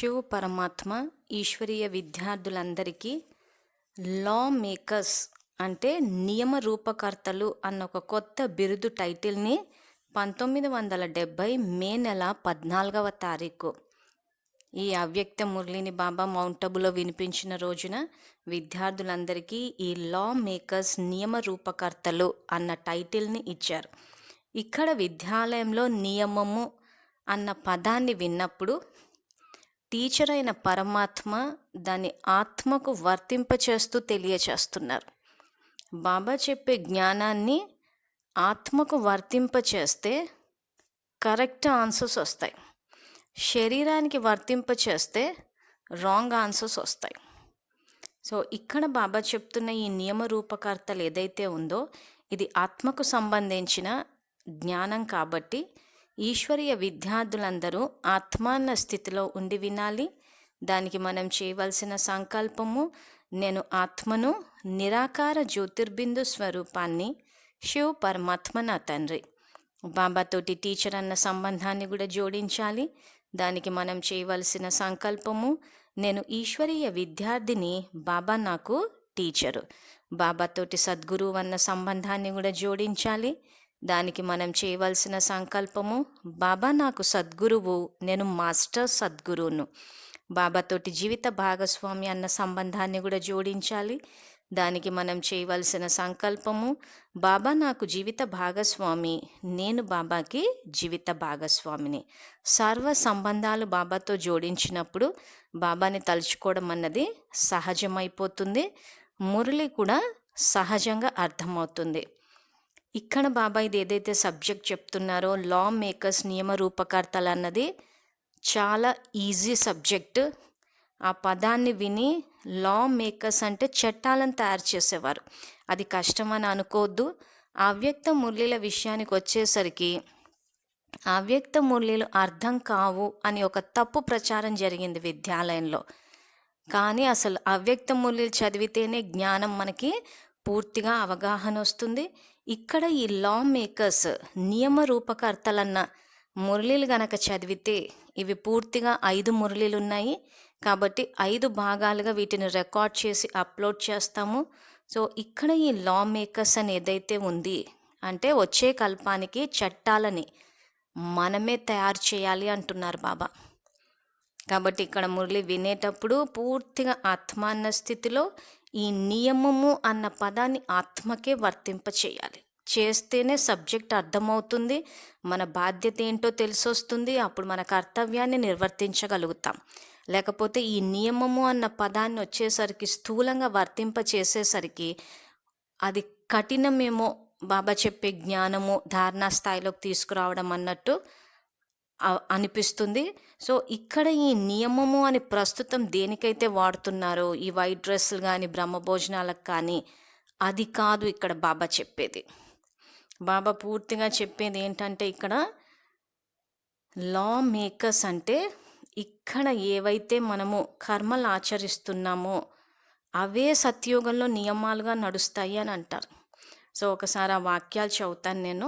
శివ పరమాత్మ ఈశ్వరీయ విద్యార్థులందరికీ లా మేకర్స్ అంటే నియమ రూపకర్తలు అన్న ఒక కొత్త బిరుదు టైటిల్ని పంతొమ్మిది వందల డెబ్భై మే నెల పద్నాలుగవ తారీఖు. ఈ అవ్యక్త మురళిని బాబా మౌంటబులో వినిపించిన రోజున విద్యార్థులందరికీ ఈ లా మేకర్స్ నియమ రూపకర్తలు అన్న టైటిల్ని ఇచ్చారు. ఇక్కడ విద్యాలయంలో నియమము అన్న పదాన్ని విన్నప్పుడు టీచర్ అయిన పరమాత్మ దాన్ని ఆత్మకు వర్తింపచేస్తూ తెలియచేస్తున్నారు. బాబా చెప్పే జ్ఞానాన్ని ఆత్మకు వర్తింపచేస్తే కరెక్ట్ ఆన్సర్స్ వస్తాయి. శరీరానికి వర్తింపచేస్తే రాంగ్ ఆన్సర్స్ వస్తాయి. సో ఇక్కడ బాబా చెప్తున్న ఈ నియమ రూపకర్తలు ఏదైతే ఉందో ఇది ఆత్మకు సంబంధించిన జ్ఞానం కాబట్టి ఈశ్వరీయ విద్యార్థులందరూ ఆత్మాన్న స్థితిలో ఉండి వినాలి. దానికి మనం చేయవలసిన సంకల్పము నేను ఆత్మను నిరాకార జ్యోతిర్బిందు స్వరూపాన్ని శివ్ పరమాత్మ నా తండ్రి. బాబాతోటి టీచర్ అన్న సంబంధాన్ని కూడా జోడించాలి. దానికి మనం చేయవలసిన సంకల్పము నేను ఈశ్వరీయ విద్యార్థిని బాబా నాకు టీచరు. బాబాతోటి సద్గురువు అన్న సంబంధాన్ని కూడా జోడించాలి. దానికి మనం చేయవలసిన సంకల్పము బాబా నాకు సద్గురువు నేను మాస్టర్ సద్గురువును. బాబాతోటి జీవిత భాగస్వామి అన్న సంబంధాన్ని కూడా జోడించాలి. దానికి మనం చేయవలసిన సంకల్పము బాబా నాకు జీవిత భాగస్వామి నేను బాబాకి జీవిత భాగస్వామిని. సర్వ సంబంధాలు బాబాతో జోడించినప్పుడు బాబాని తలుచుకోవడం అన్నది సహజమైపోతుంది. మురళి కూడా సహజంగా అర్థమవుతుంది. ఇక్కడ బాబా ఇది ఏదైతే సబ్జెక్ట్ చెప్తున్నారో లా మేకర్స్ నియమ రూపకర్తలు అన్నది చాలా ఈజీ సబ్జెక్ట్ ఆ పదాన్ని విని లా మేకర్స్ అంటే చట్టాలను తయారు చేసేవారు. అది కష్టమని అనుకోవద్దు. అవ్యక్త మూల్యుల విషయానికి వచ్చేసరికి అవ్యక్త మూల్యులు అర్థం కావు అని ఒక తప్పు ప్రచారం జరిగింది విద్యాలయంలో. కానీ అసలు అవ్యక్త మూల్యులు చదివితేనే జ్ఞానం మనకి పూర్తిగా అవగాహన వస్తుంది. ఇక్కడ ఈ లా మేకర్స్ నియమ రూపకర్తలన్న మురళీలు గనక చదివితే ఇవి పూర్తిగా ఐదు మురళీలు ఉన్నాయి కాబట్టి ఐదు భాగాలుగా వీటిని రికార్డ్ చేసి అప్లోడ్ చేస్తాము. సో ఇక్కడ ఈ లా మేకర్స్ అని ఏదైతే ఉంది అంటే వచ్చే కల్పానికి చట్టాలని మనమే తయారు చేయాలి అంటున్నారు బాబా. కాబట్టి ఇక్కడ మురళి వినేటప్పుడు పూర్తిగా ఆత్మాన్న స్థితిలో ఈ నియమము అన్న పదాన్ని ఆత్మకే వర్తింప చేయాలి చేస్తేనే సబ్జెక్ట్ అర్థమవుతుంది మన బాధ్యత ఏంటో తెలిసొస్తుంది అప్పుడు మన కర్తవ్యాన్ని నిర్వర్తించగలుగుతాం. లేకపోతే ఈ నియమము అన్న పదాన్ని వచ్చేసరికి స్థూలంగా వర్తింప చేసేసరికి అది కఠినమేమో బాబా చెప్పే జ్ఞానము ధారణా స్థాయిలోకి తీసుకురావడం అన్నట్టు అనిపిస్తుంది. సో ఇక్కడ ఈ నియమము అని ప్రస్తుతం దేనికైతే వాడుతున్నారో ఈ వైట్ డ్రెస్సులు కానీ బ్రహ్మభోజనాలకు కానీ అది కాదు ఇక్కడ బాబా చెప్పేది. బాబా పూర్తిగా చెప్పేది ఏంటంటే ఇక్కడ లా మేకర్స్ అంటే ఇక్కడ ఏవైతే మనము కర్మలు ఆచరిస్తున్నామో అవే సత్యోగంలో నియమాలుగా నడుస్తాయి అని అంటారు. సో ఒకసారి ఆ వాక్యాలు చదువుతాను నేను.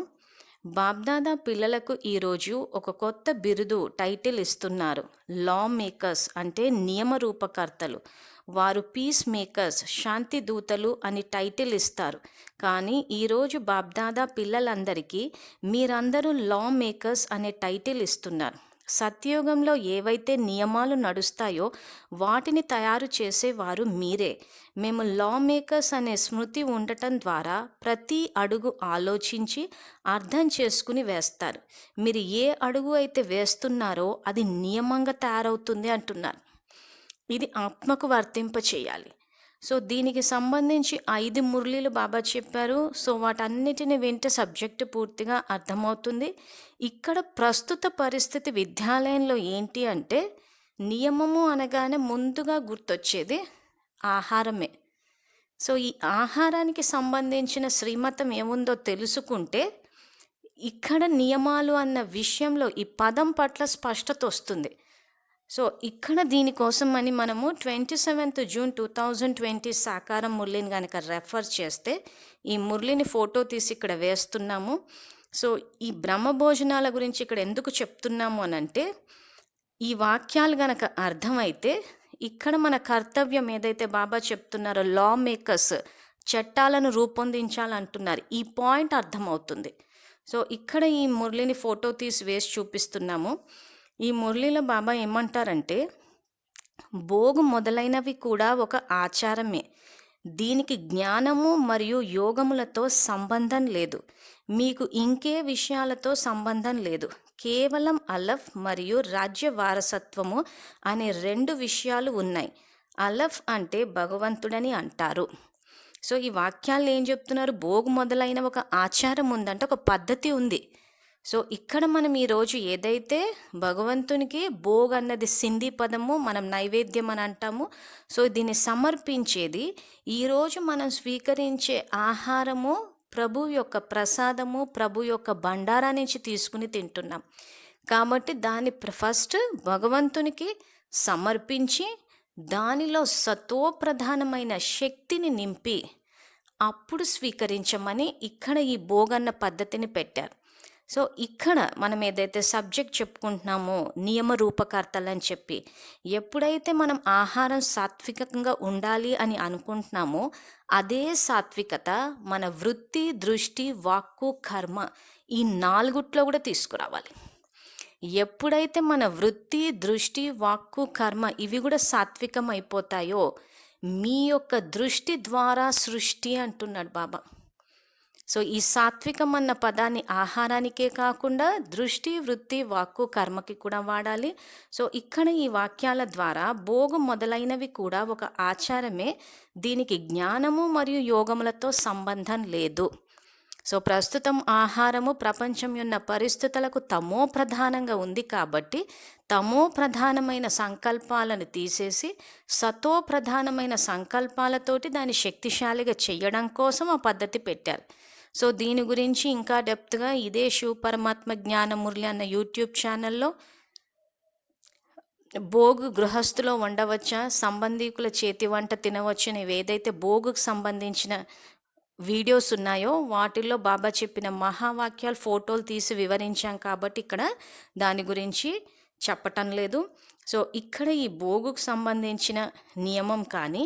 బాబ్దాదా పిల్లలకు ఈరోజు ఒక కొత్త బిరుదు టైటిల్ ఇస్తున్నారు. లా మేకర్స్ అంటే నియమ రూపకర్తలు వారు పీస్ మేకర్స్ శాంతి దూతలు అని టైటిల్ ఇస్తారు. కానీ ఈరోజు బాబ్దాదా పిల్లలందరికీ మీరందరూ లా మేకర్స్ అనే టైటిల్ ఇస్తున్నారు. సత్యయుగంలో ఏవైతే నియమాలు నడుస్తాయో వాటిని తయారు చేసేవారు మీరే. మేము లా మేకర్స్ అనే స్మృతి ఉండటం ద్వారా ప్రతి అడుగు ఆలోచించి అర్థం చేసుకుని వేస్తారు. మీరు ఏ అడుగు అయితే వేస్తున్నారో అది నియమంగా తయారవుతుంది అంటున్నారు. ఇది ఆత్మకు వర్తింప చేయాలి సో దీనికి సంబంధించి ఐదు మురళీలు బాబా చెప్పారు. సో వాటన్నిటిని వింటే సబ్జెక్టు పూర్తిగా అర్థమవుతుంది. ఇక్కడ ప్రస్తుత పరిస్థితి విద్యాలయంలో ఏంటి అంటే నియమము అనగానే ముందుగా గుర్తొచ్చేది ఆహారమే. సో ఈ ఆహారానికి సంబంధించిన శ్రీమతం ఏముందో తెలుసుకుంటే ఇక్కడ నియమాలు అన్న విషయంలో ఈ పదం పట్ల స్పష్టత వస్తుంది. సో ఇక్కడ దీనికోసం అని మనము twenty seventh June two thousand twenty సాకారం మురళిని కనుక రెఫర్ చేస్తే ఈ మురళిని ఫోటో తీసి ఇక్కడ వేస్తున్నాము. సో ఈ బ్రహ్మ భోజనాల గురించి ఇక్కడ ఎందుకు చెప్తున్నాము అని అంటే ఈ వాక్యాలు గనక అర్థమైతే ఇక్కడ మన కర్తవ్యం ఏదైతే బాబా చెప్తున్నారో లా మేకర్స్ చట్టాలను రూపొందించాలంటున్నారు. ఈ పాయింట్ అర్థమవుతుంది. సో ఇక్కడ ఈ మురళిని ఫోటో తీసి వేసి చూపిస్తున్నాము. ఈ మురళిలో బాబా ఏమంటారంటే భోగు మొదలైనవి కూడా ఒక ఆచారమే. దీనికి జ్ఞానము మరియు యోగములతో సంబంధం లేదు. మీకు ఇంకే విషయాలతో సంబంధం లేదు. కేవలం అలఫ్ మరియు రాజ్య వారసత్వము అనే రెండు విషయాలు ఉన్నాయి. అలఫ్ అంటే భగవంతుడని అంటారు. సో ఈ వాక్యాలు ఏం చెప్తున్నారు? భోగు మొదలైన ఒక ఆచారం ఉందంటే ఒక పద్ధతి ఉంది. సో ఇక్కడ మనం ఈరోజు ఏదైతే భగవంతునికి భోగ్ అన్నది సింధీ పదము మనం నైవేద్యం అని అంటాము సో దీన్ని సమర్పించేది ఈరోజు మనం స్వీకరించే ఆహారము ప్రభు యొక్క ప్రసాదము ప్రభు యొక్క భండారా నుంచి తీసుకుని తింటున్నాం. కాబట్టి దాన్ని ఫస్ట్ భగవంతునికి సమర్పించి దానిలో సతోప్రధానమైన శక్తిని నింపి అప్పుడు స్వీకరించమని ఇక్కడ ఈ భోగన్న పద్ధతిని పెట్టారు. సో ఇక్కడ మనం ఏదైతే సబ్జెక్ట్ చెప్పుకుంటున్నామో నియమ రూపకర్తలు అని చెప్పి ఎప్పుడైతే మనం ఆహారం సాత్వికంగా ఉండాలి అని అనుకుంటున్నామో అదే సాత్వికత మన వృత్తి దృష్టి వాక్కు కర్మ ఈ నాలుగుట్లో కూడా తీసుకురావాలి. ఎప్పుడైతే మన వృత్తి దృష్టి వాక్కు కర్మ ఇవి కూడా సాత్వికం అయిపోతాయో మీ యొక్క దృష్టి ద్వారా సృష్టి అంటున్నాడు బాబా. సో ఈ సాత్వికం అన్న పదాన్ని ఆహారానికే కాకుండా దృష్టి వృత్తి వాక్కు కర్మకి కూడా వాడాలి. సో ఇక్కడ ఈ వాక్యాల ద్వారా భోగు మొదలైనవి కూడా ఒక ఆచారమే. దీనికి జ్ఞానము మరియు యోగములతో సంబంధం లేదు. సో ప్రస్తుతం ఆహారము ప్రపంచం యొక్క పరిస్థితులకు తమో ప్రధానంగా ఉంది కాబట్టి తమో ప్రధానమైన సంకల్పాలను తీసేసి సతో ప్రధానమైన సంకల్పాలతోటి దాన్ని శక్తిశాలిగా చేయడం కోసం ఆ పద్ధతి పెట్టారు. సో దీని గురించి ఇంకా డెప్త్గా ఇదే శివ పరమాత్మ జ్ఞానమురళి అన్న యూట్యూబ్ ఛానల్లో భోగు గృహస్థులో ఉండవచ్చా సంబంధికుల చేతి వంట తినవచ్చని ఏదైతే భోగుకు సంబంధించిన వీడియోస్ ఉన్నాయో వాటిల్లో బాబా చెప్పిన మహావాక్యాలు ఫోటోలు తీసి వివరించాం కాబట్టి ఇక్కడ దాని గురించి చెప్పటం లేదు. సో ఇక్కడ ఈ భోగుకు సంబంధించిన నియమం కానీ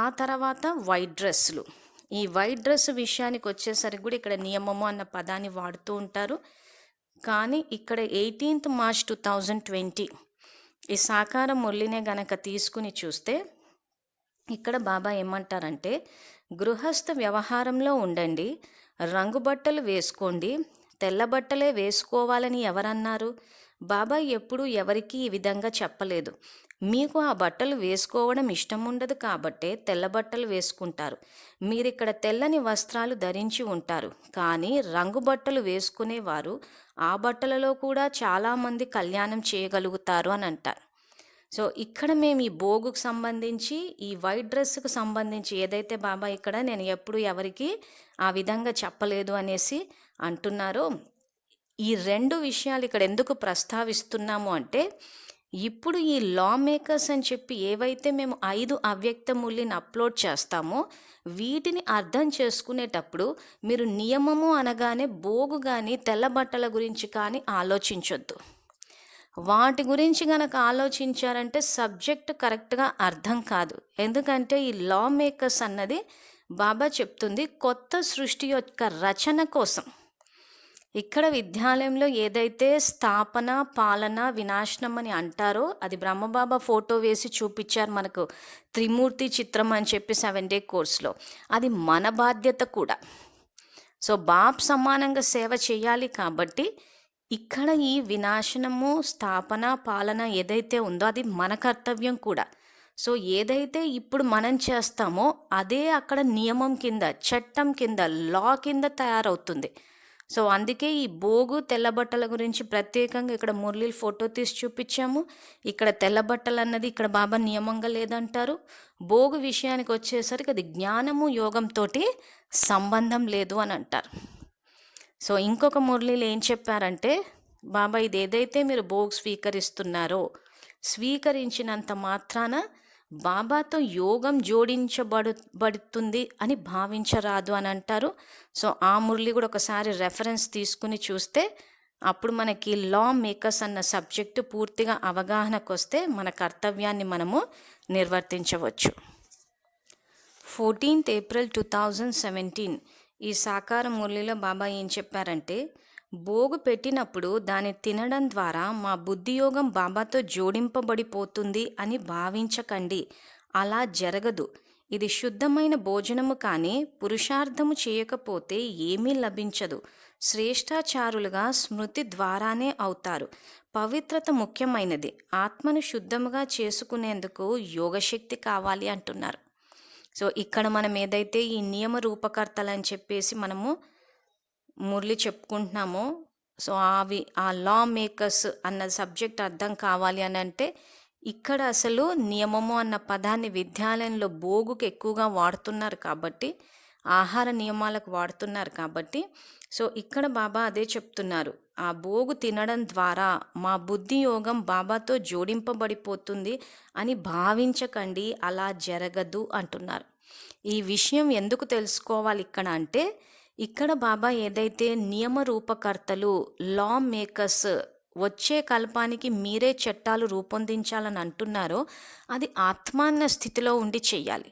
ఆ తర్వాత వైట్ డ్రెస్సులు. ఈ వైట్ డ్రెస్ విషయానికి వచ్చేసరికి కూడా ఇక్కడ నియమము అన్న పదాన్ని వాడుతూ ఉంటారు. కానీ ఇక్కడ eighteenth March two thousand twenty ఈ సాకార మురళినే గనక తీసుకుని చూస్తే ఇక్కడ బాబా ఏమంటారంటే గృహస్థ వ్యవహారంలో ఉండండి రంగు బట్టలు వేసుకోండి తెల్ల బట్టలే వేసుకోవాలని ఎవరన్నారు? బాబా ఎప్పుడూ ఎవరికీ ఈ విధంగా చెప్పలేదు. మీకు ఆ బట్టలు వేసుకోవడం ఇష్టం ఉండదు కాబట్టే తెల్ల బట్టలు వేసుకుంటారు. మీరు ఇక్కడ తెల్లని వస్త్రాలు ధరించి ఉంటారు. కానీ రంగు బట్టలు వేసుకునేవారు ఆ బట్టలలో కూడా చాలామంది కళ్యాణం చేయగలుగుతారు అని అంటారు సో ఇక్కడ మేము ఈ భోగుకు సంబంధించి ఈ వైట్ డ్రెస్కు సంబంధించి ఏదైతే బాబా ఇక్కడ నేను ఎప్పుడు ఎవరికి ఆ విధంగా చెప్పలేదు అనేసి అంటున్నారో ఈ రెండు విషయాలు ఇక్కడ ఎందుకు ప్రస్తావిస్తున్నాము అంటే ఇప్పుడు ఈ లా మేకర్స్ అని చెప్పి ఏవైతే మేము ఐదు అవ్యక్త మూల్యని అప్లోడ్ చేస్తామో వీటిని అర్థం చేసుకునేటప్పుడు మీరు నియమము అనగానే బోగు కానీ తెల్ల బట్టల గురించి కానీ ఆలోచించొద్దు. వాటి గురించి గనక ఆలోచించారంటే సబ్జెక్ట్ కరెక్ట్గా అర్థం కాదు. ఎందుకంటే ఈ లా మేకర్స్ అన్నది బాబా చెప్తుంది కొత్త సృష్టి యొక్క రచన కోసం. ఇక్కడ విద్యాలయంలో ఏదైతే స్థాపన పాలన వినాశనం అని అంటారో అది బ్రహ్మబాబా ఫోటో వేసి చూపించారు మనకు త్రిమూర్తి చిత్రం అని చెప్పి సెవెన్ డే కోర్స్లో. అది మన బాధ్యత కూడా. సో బాబ్ సమానంగా సేవ చేయాలి కాబట్టి ఇక్కడ ఈ వినాశనము స్థాపన పాలన ఏదైతే ఉందో అది మన కర్తవ్యం కూడా. సో ఏదైతే ఇప్పుడు మనం చేస్తామో అదే అక్కడ నియమం కింద చట్టం కింద లా కింద తయారవుతుంది. సో అందుకే ఈ బోగు తెల్ల బట్టల గురించి ప్రత్యేకంగా ఇక్కడ మురళీలు ఫోటో తీసి చూపించాము. ఇక్కడ తెల్ల బట్టలు అన్నది ఇక్కడ బాబా నియమంగా లేదంటారు. భోగు విషయానికి వచ్చేసరికి అది జ్ఞానము యోగంతో సంబంధం లేదు అని అంటారు. సో ఇంకొక మురళీలు ఏం చెప్పారంటే బాబా ఇది ఏదైతే మీరు భోగ్ స్వీకరిస్తున్నారో స్వీకరించినంత మాత్రాన బాబాతో యోగం జోడించబడుబడుతుంది అని భావించరాదు అని అంటారు. సో ఆ మురళి కూడా ఒకసారి రెఫరెన్స్ తీసుకుని చూస్తే అప్పుడు మనకి లా మేకర్స్ అన్న సబ్జెక్టు పూర్తిగా అవగాహనకు వస్తే మన కర్తవ్యాన్ని మనము నిర్వర్తించవచ్చు. Fourteenth April two thousand seventeen ఈ సాకార మురళిలో బాబా ఏం చెప్పారంటే భోగు పెట్టినప్పుడు దాన్ని తినడం ద్వారా మా బుద్ధియోగం బాబాతో జోడింపబడిపోతుంది అని భావించకండి. అలా జరగదు. ఇది శుద్ధమైన భోజనము కానీ పురుషార్థము చేయకపోతే ఏమీ లభించదు. శ్రేష్టాచారులుగా స్మృతి ద్వారానే అవుతారు. పవిత్రత ముఖ్యమైనది. ఆత్మను శుద్ధముగా చేసుకునేందుకు యోగశక్తి కావాలి అంటున్నారు. సో ఇక్కడ మనం ఏదైతే ఈ నియమ రూపకర్తలు అని చెప్పేసి మనము మురళి చెప్పుకుంటున్నామో. సో అవి ఆ లా మేకర్స్ అన్న సబ్జెక్ట్ అర్థం కావాలి అని అంటే ఇక్కడ అసలు నియమము అన్న పదాన్ని విద్యాలయంలో బోగుకు ఎక్కువగా వాడుతున్నారు కాబట్టి ఆహార నియమాలకు వాడుతున్నారు కాబట్టి సో ఇక్కడ బాబా అదే చెప్తున్నారు. ఆ బోగు తినడం ద్వారా మా బుద్ధి యోగం బాబాతో జోడింపబడిపోతుంది అని భావించకండి అలా జరగదు అంటున్నారు. ఈ విషయం ఎందుకు తెలుసుకోవాలి ఇక్కడ అంటే ఇక్కడ బాబా ఏదైతే నియమ రూపకర్తలు లా మేకర్స్ వచ్చే కల్పానికి మీరే చట్టాలు రూపొందించాలని అంటున్నారో అది ఆత్మాన్న స్థితిలో ఉండి చెయ్యాలి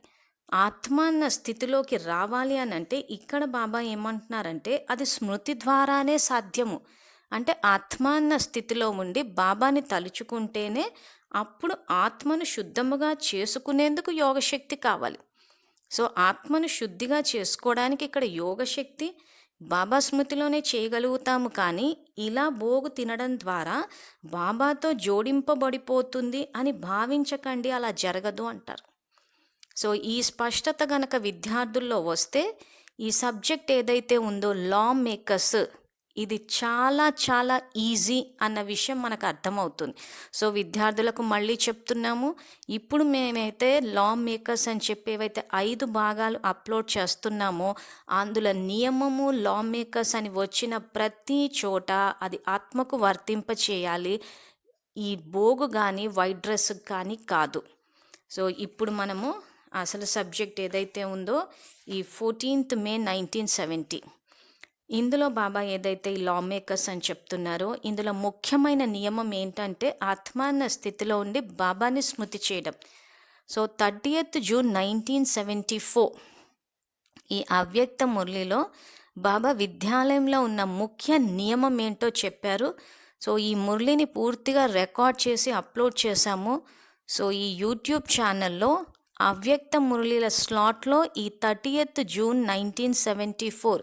ఆత్మాన్న స్థితిలోకి రావాలి అని అంటే ఇక్కడ బాబా ఏమంటున్నారంటే అది స్మృతి ద్వారానే సాధ్యము. అంటే ఆత్మాన్న స్థితిలో ఉండి బాబాని తలుచుకుంటేనే అప్పుడు ఆత్మను శుద్ధముగా చేసుకునేందుకు యోగశక్తి కావాలి. సో ఆత్మను శుద్ధిగా చేసుకోవడానికి ఇక్కడ యోగశక్తి బాబా స్మృతిలోనే చేయగలుగుతాము కానీ ఇలా బోగు తినడం ద్వారా బాబాతో జోడింపబడిపోతుంది అని భావించకండి అలా జరగదు అంటారు. సో ఈ స్పష్టత గనక విద్యార్థుల్లో వస్తే ఈ సబ్జెక్ట్ ఏదైతే ఉందో లా మేకర్స్ ఇది చాలా చాలా ఈజీ అన్న విషయం మనకు అర్థమవుతుంది. సో విద్యార్థులకు మళ్ళీ చెప్తున్నాము. ఇప్పుడు మేమైతే లా మేకర్స్ అని చెప్పి ఏవైతే ఐదు భాగాలు అప్లోడ్ చేస్తున్నామో అందులో నియమము లా మేకర్స్ అని వచ్చిన ప్రతి చోట అది ఆత్మకు వర్తింప చేయాలి. ఈ బోగు కానీ వైట్ డ్రెస్ కానీ కాదు. సో ఇప్పుడు మనము అసలు సబ్జెక్ట్ ఏదైతే ఉందో ఈ ఫోర్టీన్త్ మే నైన్టీన్ సెవెంటీ. ఇందులో బాబా ఏదైతే ఈ లా మేకర్స్ అని చెప్తున్నారో ఇందులో ముఖ్యమైన నియమం ఏంటంటే ఆత్మాన్న స్థితిలో ఉండి బాబాని స్మృతి చేయడం. So thirtieth June nineteen seventy four ఈ అవ్యక్త మురళిలో బాబా విద్యాలయంలో ఉన్న ముఖ్య నియమం ఏంటో చెప్పారు. సో ఈ మురళిని పూర్తిగా రికార్డ్ చేసి అప్లోడ్ చేశాము. సో ఈ యూట్యూబ్ ఛానల్లో అవ్యక్త మురళిల స్లాట్లో ఈ thirtieth June nineteen seventy four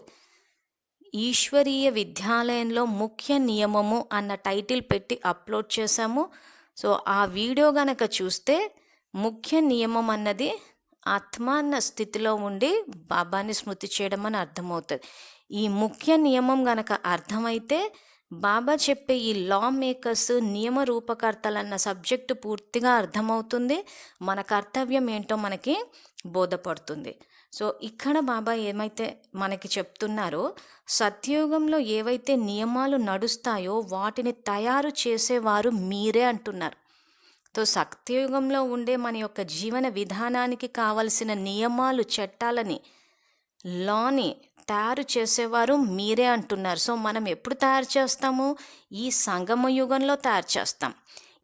ఈశ్వరీయ విద్యాలయంలో ముఖ్య నియమము అన్న టైటిల్ పెట్టి అప్లోడ్ చేశాము. సో ఆ వీడియో గనక చూస్తే ముఖ్య నియమం అన్నది ఆత్మ అన్న స్థితిలో ఉండి బాబాని స్మృతి చేయడం అని అర్థమవుతుంది. ఈ ముఖ్య నియమం గనక అర్థమైతే బాబా చెప్పే ఈ లా మేకర్స్ నియమ రూపకర్తలన్న సబ్జెక్టు పూర్తిగా అర్థమవుతుంది. మన కర్తవ్యం ఏంటో మనకి బోధపడుతుంది. సో ఇక్కడ బాబా ఏమైతే మనకి చెప్తున్నారో సత్యయుగంలో ఏవైతే నియమాలు నడుస్తాయో వాటిని తయారు చేసేవారు మీరే అంటున్నారు. సో సత్యయుగంలో ఉండే మన యొక్క జీవన విధానానికి కావలసిన నియమాలు చట్టాలని లాని తయారు చేసేవారు మీరే అంటున్నారు. సో మనం ఎప్పుడు తయారు చేస్తాము? ఈ సంగమ యుగంలో తయారు చేస్తాం.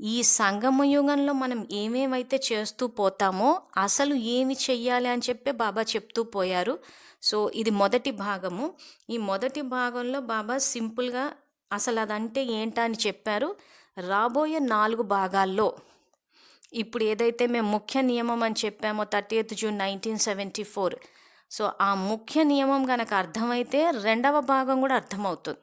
ఈ సంగమ యుగంలో మనం ఏమేమైతే చేస్తూ పోతామో అసలు ఏమి చెయ్యాలి అని చెప్పి బాబా చెప్తూ పోయారు. సో ఇది మొదటి భాగము. ఈ మొదటి భాగంలో బాబా సింపుల్గా అసలు అదంటే ఏంటా అని చెప్పారు. రాబోయే నాలుగు భాగాల్లో. ఇప్పుడు ఏదైతే మేము ముఖ్య నియమం అని చెప్పామో thirty eighth June nineteen seventy four. So ఆ ముఖ్య నియమం కనుక అర్థమైతే రెండవ భాగం కూడా అర్థమవుతుంది.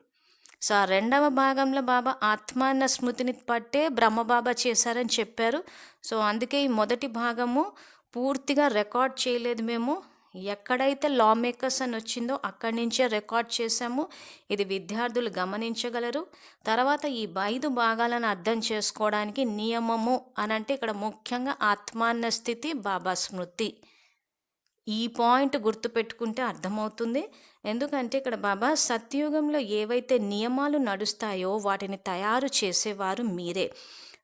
సో ఆ రెండవ భాగంలో బాబా ఆత్మాన్న స్మృతిని పట్టే బ్రహ్మబాబా చేశారని చెప్పారు. సో అందుకే ఈ మొదటి భాగము పూర్తిగా రికార్డ్ చేయలేదు మేము. ఎక్కడైతే లా మేకర్స్ అని వచ్చిందో అక్కడి నుంచే రికార్డ్ చేశాము. ఇది విద్యార్థులు గమనించగలరు. తర్వాత ఈ ఐదు భాగాలను అర్థం చేసుకోవడానికి నియమము అని అంటే ఇక్కడ ముఖ్యంగా ఆత్మాన్న స్థితి బాబా స్మృతి. ఈ పాయింట్ గుర్తుపెట్టుకుంటే అర్థమవుతుంది. ఎందుకంటే ఇక్కడ బాబా సత్యుగంలో ఏవైతే నియమాలు నడుస్తాయో వాటిని తయారు చేసేవారు మీరే.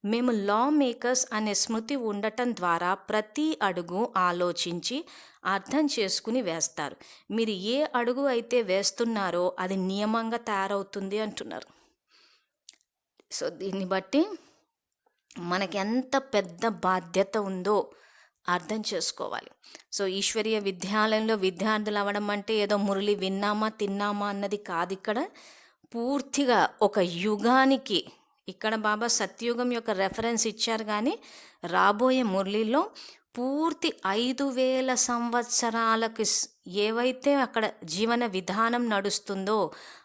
మేము లా మేకర్స్ అనే స్మృతి ఉండటం ద్వారా ప్రతి అడుగు ఆలోచించి అర్థం చేసుకుని వేస్తారు. మీరు ఏ అడుగు అయితే వేస్తున్నారో అది నియమంగా తయారవుతుంది అంటున్నారు. సో దీన్ని బట్టి మనకి ఎంత పెద్ద బాధ్యత ఉందో అర్థం చేసుకోవాలి. సో ఈశ్వరీయ విద్యాలయంలో విద్యార్థులు అవ్వడం అంటే ఏదో మురళి విన్నామా తిన్నామా అన్నది కాదు ఇక్కడ. పూర్తిగా ఒక యుగానికి ఇక్కడ బాబా సత్యుగం యొక్క రెఫరెన్స్ ఇచ్చారు కానీ రాబోయే మురళిలో పూర్తి ఐదు వేల సంవత్సరాలకు ఏవైతే అక్కడ జీవన విధానం నడుస్తుందో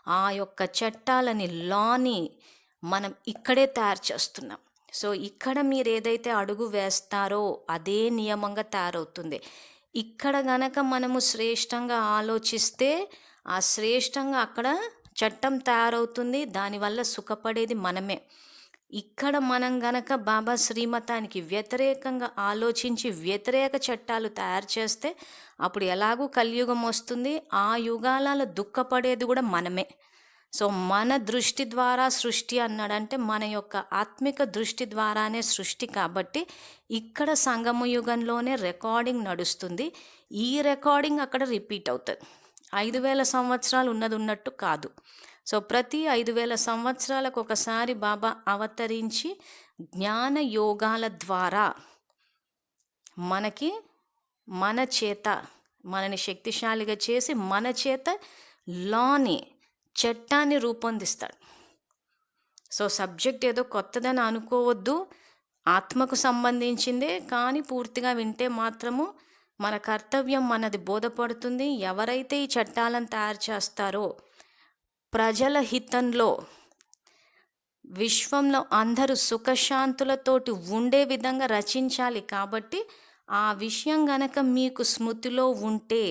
ఆ యొక్క చట్టాలని లాని మనం ఇక్కడే తయారు చేస్తున్నాం. సో ఇక్కడ మీరు ఏదైతే అడుగు వేస్తారో అదే నియమంగా తయారవుతుంది. ఇక్కడ గనక మనము శ్రేష్టంగా ఆలోచిస్తే ఆ శ్రేష్టంగా అక్కడ చట్టం తయారవుతుంది. దానివల్ల సుఖపడేది మనమే. ఇక్కడ మనం గనక బాబా శ్రీమతానికి వ్యతిరేకంగా ఆలోచించి వ్యతిరేక చట్టాలు తయారు చేస్తే అప్పుడు ఎలాగూ కలియుగం వస్తుంది. ఆ యుగాలలో దుఃఖపడేది కూడా మనమే. సో మన దృష్టి ద్వారా సృష్టి అన్నాడంటే మన యొక్క ఆత్మిక దృష్టి ద్వారానే సృష్టి కాబట్టి ఇక్కడ సంగమ యుగంలోనే రికార్డింగ్ నడుస్తుంది. ఈ రికార్డింగ్ అక్కడ రిపీట్ అవుతుంది. ఐదు వేల సంవత్సరాలు ఉన్నది ఉన్నట్టు కాదు. సో ప్రతి ఐదు వేల సంవత్సరాలకు ఒకసారి బాబా అవతరించి జ్ఞాన యోగాల ద్వారా మనకి మన చేత మనని శక్తిశాలిగా చేసి మన చేత లాని చట్టాన్ని రూపొందిస్తాడు. సో సబ్జెక్ట్ ఏదో కొత్తదని అనుకోవద్దు. ఆత్మకు సంబంధించిందే కానీ పూర్తిగా వింటే మాత్రము మన కర్తవ్యం మనది బోధపడుతుంది. ఎవరైతే ఈ చట్టాలను తయారు చేస్తారో ప్రజల హితంలో విశ్వంలో అందరూ సుఖశాంతులతోటి ఉండే విధంగా రచించాలి కాబట్టి ఆ విషయం గనక మీకు స్మృతిలో ఉంటే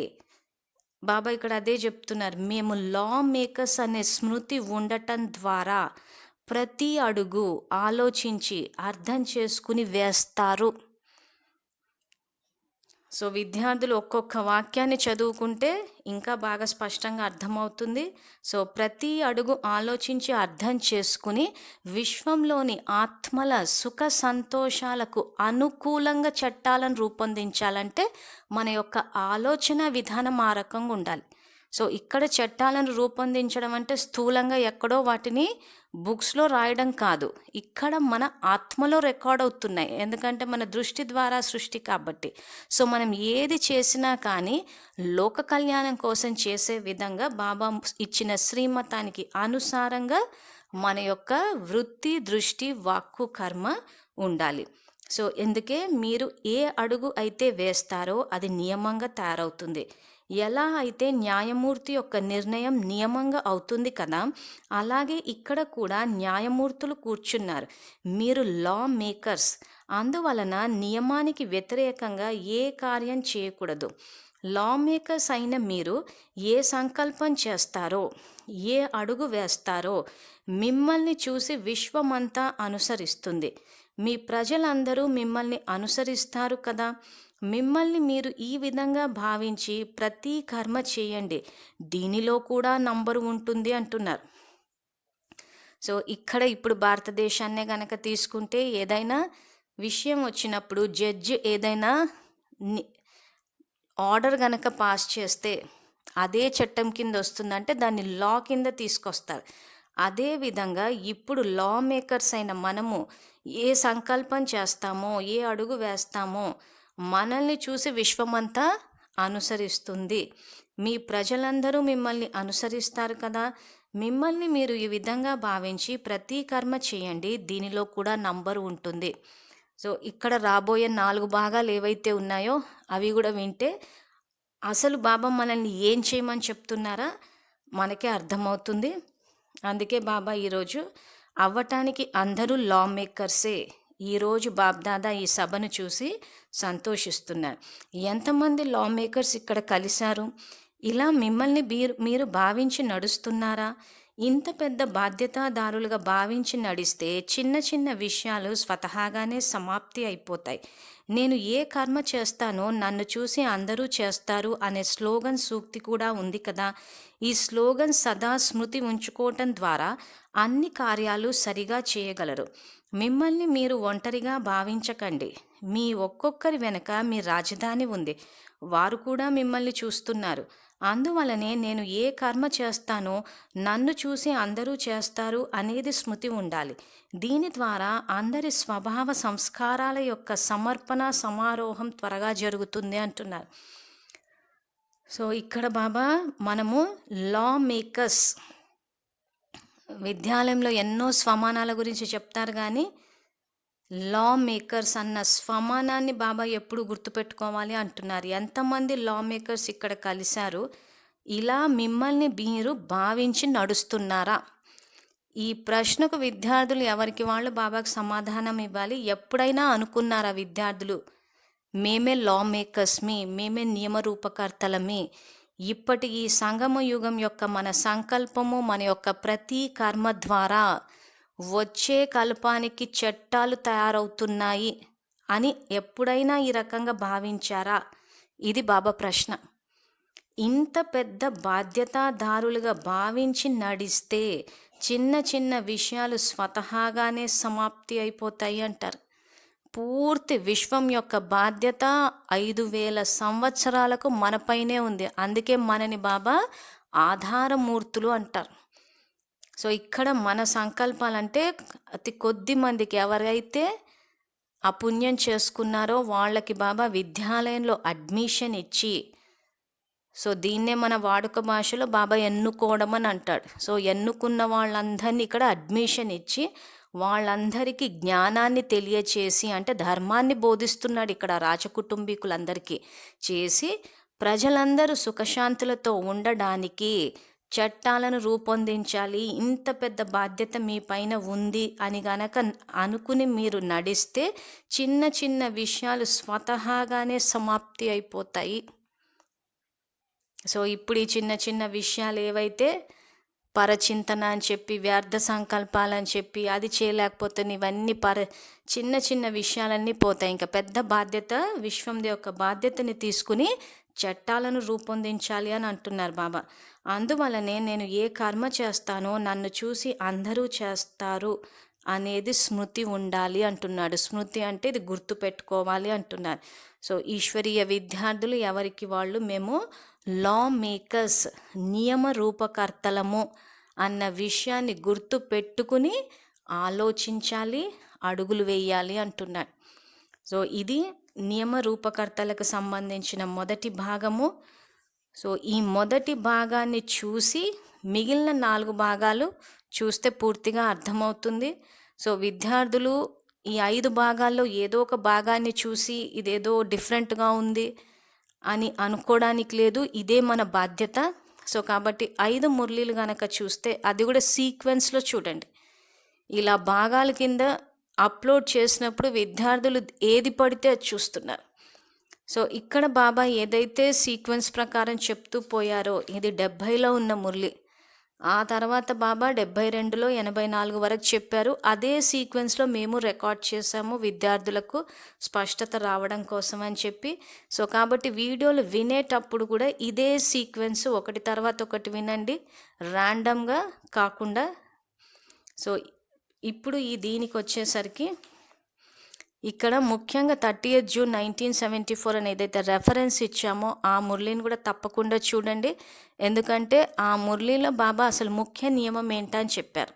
బాబా ఇక్కడ అదే చెప్తున్నారు. మేము లా మేకర్స్ అనే స్మృతి ఉండటం ద్వారా ప్రతి అడుగు ఆలోచించి అర్థం చేసుకుని వేస్తారు. సో విద్యార్థులు ఒక్కొక్క వాక్యాన్ని చదువుకుంటే ఇంకా బాగా స్పష్టంగా అర్థమవుతుంది. సో ప్రతి అడుగు ఆలోచించి అర్థం చేసుకుని విశ్వంలోని ఆత్మల సుఖ సంతోషాలకు అనుకూలంగా చట్టాలను రూపొందించాలంటే మన యొక్క ఆలోచన విధానం ఆ రకంగా ఉండాలి. సో ఇక్కడ చట్టాలను రూపొందించడం అంటే స్థూలంగా ఎక్కడో వాటిని బుక్స్లో రాయడం కాదు. ఇక్కడ మన ఆత్మలో రికార్డ్ అవుతున్నాయి. ఎందుకంటే మన దృష్టి ద్వారా సృష్టి కాబట్టి. సో మనం ఏది చేసినా కానీ లోక కళ్యాణం కోసం చేసే విధంగా బాబా ఇచ్చిన శ్రీమతానికి అనుసారంగా మన యొక్క వృత్తి దృష్టి వాక్కు కర్మ ఉండాలి. సో ఎందుకే మీరు ఏ అడుగు అయితే వేస్తారో అది నియమంగా తయారవుతుంది. ఎలా అయితే న్యాయమూర్తి యొక్క నిర్ణయం నియమంగా అవుతుంది కదా అలాగే ఇక్కడ కూడా న్యాయమూర్తులు కూర్చున్నారు. మీరు లా మేకర్స్ అందువలన నియమానికి వ్యతిరేకంగా ఏ కార్యం చేయకూడదు. లా మేకర్స్ అయిన మీరు ఏ సంకల్పం చేస్తారో ఏ అడుగు వేస్తారో మిమ్మల్ని చూసి విశ్వమంతా అనుసరిస్తుంది. మీ ప్రజలందరూ మిమ్మల్ని అనుసరిస్తారు కదా. మిమ్మల్ని మీరు ఈ విధంగా భావించి ప్రతి కర్మ చేయండి. దీనిలో కూడా నంబరు ఉంటుంది అంటున్నారు. సో ఇక్కడ ఇప్పుడు భారతదేశాన్నే గనక తీసుకుంటే ఏదైనా విషయం వచ్చినప్పుడు జడ్జ్ ఏదైనా ఆర్డర్ గనక పాస్ చేస్తే అదే చట్టం కింద వస్తుందంటే దాన్ని లా కింద తీసుకొస్తారు. అదే విధంగా ఇప్పుడు లా మేకర్స్ అయిన మనము ఏ సంకల్పం చేస్తామో ఏ అడుగు వేస్తామో మనల్ని చూసి విశ్వమంతా అనుసరిస్తుంది. మీ ప్రజలందరూ మిమ్మల్ని అనుసరిస్తారు కదా. మిమ్మల్ని మీరు ఈ విధంగా భావించి ప్రతి కర్మ చేయండి. దీనిలో కూడా నంబర్ ఉంటుంది. సో ఇక్కడ రాబోయే నాలుగు భాగాలు ఏవైతే ఉన్నాయో అవి కూడా వింటే అసలు బాబా మనల్ని ఏం చేయమని చెప్తున్నారా? మనకే అర్థమవుతుంది. అందుకే బాబా ఈరోజు అవ్వటానికి అందరూ లా మేకర్సే ఈరోజు బాబ్దాదా ఈ సభను చూసి సంతోషిస్తున్నారు. ఎంతమంది లా మేకర్స్ ఇక్కడ కలిశారు? ఇలా మిమ్మల్ని మీరు మీరు భావించి నడుస్తున్నారా? ఇంత పెద్ద బాధ్యతాదారులుగా భావించి నడిస్తే చిన్న చిన్న విషయాలు స్వతహాగానే సమాప్తి అయిపోతాయి. నేను ఏ కర్మ చేస్తానో నన్ను చూసి అందరూ చేస్తారు అనే స్లోగన్ సూక్తి కూడా ఉంది కదా? ఈ స్లోగన్ సదా స్మృతి ఉంచుకోవటం ద్వారా అన్ని కార్యాలు సరిగా చేయగలరు. మిమ్మల్ని మీరు ఒంటరిగా భావించకండి. మీ ఒక్కొక్కరి వెనక మీ రాజధాని ఉంది. వారు కూడా మిమ్మల్ని చూస్తున్నారు. అందువలనే నేను ఏ కర్మ చేస్తానో నన్ను చూసి అందరూ చేస్తారు అనేది స్మృతి ఉండాలి. దీని ద్వారా అందరి స్వభావ సంస్కారాల యొక్క సమర్పణ సమారోహం త్వరగా జరుగుతుంది అంటున్నారు. సో ఇక్కడ బాబా మనము లా మేకర్స్ విద్యాలయంలో ఎన్నో స్వమానాల గురించి చెప్తారు కానీ లా మేకర్స్ అన్న స్వమానాన్ని బాబా ఎప్పుడు గుర్తుపెట్టుకోవాలి అంటున్నారు. ఎంతమంది లా మేకర్స్ ఇక్కడ కలిశారు? ఇలా మిమ్మల్ని మీరు భావించి నడుస్తున్నారా? ఈ ప్రశ్నకు విద్యార్థులు ఎవరికి వాళ్ళు బాబాకు సమాధానం ఇవ్వాలి? ఎప్పుడైనా అనుకున్నారా విద్యార్థులు? మేమే లా మేకర్స్మి మేమే నియమరూపకర్తలమి. ఇప్పటి ఈ సంగమ యుగం యొక్క మన సంకల్పము మన యొక్క ప్రతి కర్మ ద్వారా వచ్చే కల్పానికి చట్టాలు తయారవుతున్నాయి అని ఎప్పుడైనా ఈ రకంగా భావించారా? ఇది బాబా ప్రశ్న. ఇంత పెద్ద బాధ్యతాదారులుగా భావించి నడిస్తే చిన్న చిన్న విషయాలు స్వతహాగానే సమాప్తి అయిపోతాయి అంటారు. పూర్తి విశ్వం యొక్క బాధ్యత ఐదు వేల సంవత్సరాలకు మనపైనే ఉంది. అందుకే మనని బాబా ఆధారమూర్తులు అంటారు. సో ఇక్కడ మన సంకల్పాలంటే అతి కొద్ది మందికి ఎవరైతే ఆ పుణ్యం చేసుకున్నారో వాళ్ళకి బాబా విద్యాలయంలో అడ్మిషన్ ఇచ్చి సో దీన్నే మన వాడుక భాషలో బాబా ఎన్నుకోవడం అని అంటాడు. సో ఎన్నుకున్న వాళ్ళందరినీ ఇక్కడ అడ్మిషన్ ఇచ్చి వాళ్ళందరికీ జ్ఞానాన్ని తెలియచేసి అంటే ధర్మాన్ని బోధిస్తున్నాడు ఇక్కడ రాజకుటుంబీకులందరికీ చేసి ప్రజలందరూ సుఖశాంతులతో ఉండడానికి చట్టాలను రూపొందించాలి. ఇంత పెద్ద బాధ్యత మీ పైన ఉంది అని గనక అనుకుని మీరు నడిస్తే చిన్న చిన్న విషయాలు స్వతహాగానే సమాప్తి అయిపోతాయి. సో ఇప్పుడు ఈ చిన్న చిన్న విషయాలు ఏవైతే పరచింతన అని చెప్పి వ్యర్థ సంకల్పాలని చెప్పి అది చేయలేకపోతే ఇవన్నీ పర చిన్న చిన్న విషయాలన్నీ పోతాయి. ఇంకా పెద్ద బాధ్యత విశ్వంది యొక్క బాధ్యతని తీసుకుని చట్టాలను రూపొందించాలి అని అంటున్నారు బాబా. అందువలనే నేను ఏ కర్మ చేస్తానో నన్ను చూసి అందరూ చేస్తారు అనేది స్మృతి ఉండాలి అంటున్నాడు. స్మృతి అంటే ఇది గుర్తు పెట్టుకోవాలి అంటున్నారు. సో ఈశ్వరీయ విద్యార్థులు ఎవరికి వాళ్ళు మేము లా మేకర్స్ నియమ రూపకర్తలము అన్న విషయాన్ని గుర్తు పెట్టుకుని ఆలోచించాలి అడుగులు వేయాలి అంటున్నాడు. సో ఇది నియమ రూపకర్తలకు సంబంధించిన మొదటి భాగము. సో ఈ మొదటి భాగాన్ని చూసి మిగిలిన నాలుగు భాగాలు చూస్తే పూర్తిగా అర్థమవుతుంది. సో విద్యార్థులు ఈ ఐదు భాగాల్లో ఏదో ఒక భాగాన్ని చూసి ఇదేదో డిఫరెంట్గా ఉంది అని అనుకోవడానికి లేదు. ఇదే మన బాధ్యత. సో కాబట్టి ఐదు మురళీలు కనుక చూస్తే అది కూడా సీక్వెన్స్లో చూడండి. ఇలా భాగాల కింద అప్లోడ్ చేసినప్పుడు విద్యార్థులు ఏది పడితే అది చూస్తున్నారు. సో ఇక్కడ బాబా ఏదైతే సీక్వెన్స్ ప్రకారం చెప్తూ పోయారో ఇది డెబ్భైలో ఉన్న మురళి. ఆ తర్వాత బాబా డెబ్బై రెండులో ఎనభై నాలుగు వరకు చెప్పారు. అదే సీక్వెన్స్లో మేము రికార్డ్ చేసాము విద్యార్థులకు స్పష్టత రావడం కోసం అని చెప్పి. సో కాబట్టి వీడియోలు వినేటప్పుడు కూడా ఇదే సీక్వెన్స్ ఒకటి తర్వాత ఒకటి వినండి. ర్యాండమ్గా కాకుండా. సో ఇప్పుడు ఈ దీనికి వచ్చేసరికి ఇక్కడ ముఖ్యంగా thirty eighth June nineteen seventy four అని ఏదైతే రెఫరెన్స్ ఇచ్చామో ఆ మురళిని కూడా తప్పకుండా చూడండి. ఎందుకంటే ఆ మురళిలో బాబా అసలు ముఖ్య నియమం ఏంటని చెప్పారు.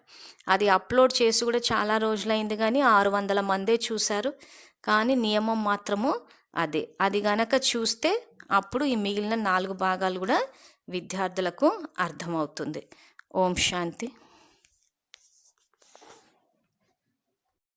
అది అప్లోడ్ చేసి కూడా చాలా రోజులైంది కానీ ఆరు వందల మందే చూశారు. కానీ నియమం మాత్రము అదే. అది గనక చూస్తే అప్పుడు ఈ మిగిలిన నాలుగు భాగాలు కూడా విద్యార్థులకు అర్థమవుతుంది. ఓం శాంతి.